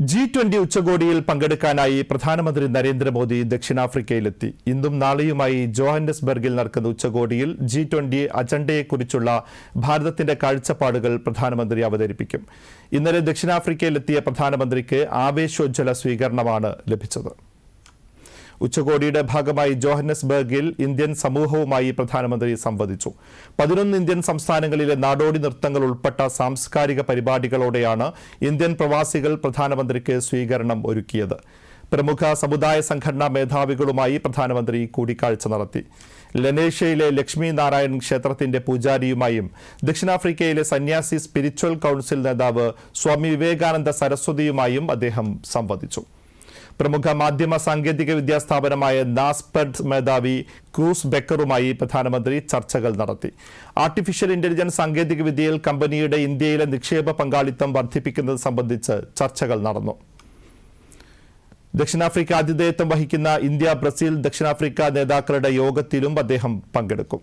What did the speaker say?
G twenty ഉച്ചകോടിയിൽ പങ്കെടുക്കാനായി പ്രധാനമന്ത്രി നരേന്ദ്രമോദി ദക്ഷിണാഫ്രിക്കയിലെത്തി. ഇന്നും നാളെയുമായി ജോഹന്നസ്ബർഗിൽ നടക്കുന്ന ഉച്ചകോടിയിൽ ജി ട്വന്റി അജണ്ടയെക്കുറിച്ചുള്ള ഭാരതത്തിന്റെ കാഴ്ചപ്പാടുകൾ പ്രധാനമന്ത്രി അവതരിപ്പിക്കും. ഇന്നലെ ദക്ഷിണാഫ്രിക്കയിലെത്തിയ പ്രധാനമന്ത്രിക്ക് ആവേശോജ്വല സ്വീകരണമാണ് ലഭിച്ചത്. ഉച്ചകോടിയുടെ ഭാഗമായി ജോഹന്നസ്ബർഗിൽ ഇന്ത്യൻ സമൂഹവുമായി പ്രധാനമന്ത്രി സംവദിച്ചു. പതിനൊന്ന് ഇന്ത്യൻ സംസ്ഥാനങ്ങളിലെ നാടോടി നൃത്തങ്ങൾ ഉൾപ്പെട്ട സാംസ്കാരിക പരിപാടികളോടെയാണ് ഇന്ത്യൻ പ്രവാസികൾ പ്രധാനമന്ത്രിക്ക് സ്വീകരണം ഒരുക്കിയത്. പ്രമുഖ സമുദായ സംഘടനാ മേധാവികളുമായി പ്രധാനമന്ത്രി കൂടിക്കാഴ്ച നടത്തി. ലനേഷ്യയിലെ ലക്ഷ്മി നാരായൺ ക്ഷേത്രത്തിന്റെ പൂജാരിയുമായും ദക്ഷിണാഫ്രിക്കയിലെ സന്യാസി സ്പിരിച്വൽ കൗൺസിൽ നേതാവ് സ്വാമി വിവേകാനന്ദ സരസ്വതിയുമായും അദ്ദേഹം സംവദിച്ചു. പ്രമുഖ മാധ്യമ സാങ്കേതിക വിദ്യാ സ്ഥാപനമായ നാസ്പെഡ് മേധാവി ക്രൂസ് ബെക്കറുമായി പ്രധാനമന്ത്രി ചർച്ചകൾ നടത്തി. ആർട്ടിഫിഷ്യൽ ഇന്റലിജൻസ് സാങ്കേതിക വിദ്യയിൽ കമ്പനിയുടെ ഇന്ത്യയിലെ നിക്ഷേപ പങ്കാളിത്തം വർദ്ധിപ്പിക്കുന്നത് സംബന്ധിച്ച് ചർച്ചകൾ നടന്നു. ദക്ഷിണാഫ്രിക്ക ആതിഥേയത്വം വഹിക്കുന്ന ഇന്ത്യ ബ്രസീൽ ദക്ഷിണാഫ്രിക്ക നേതാക്കളുടെ യോഗത്തിലും അദ്ദേഹം പങ്കെടുക്കും.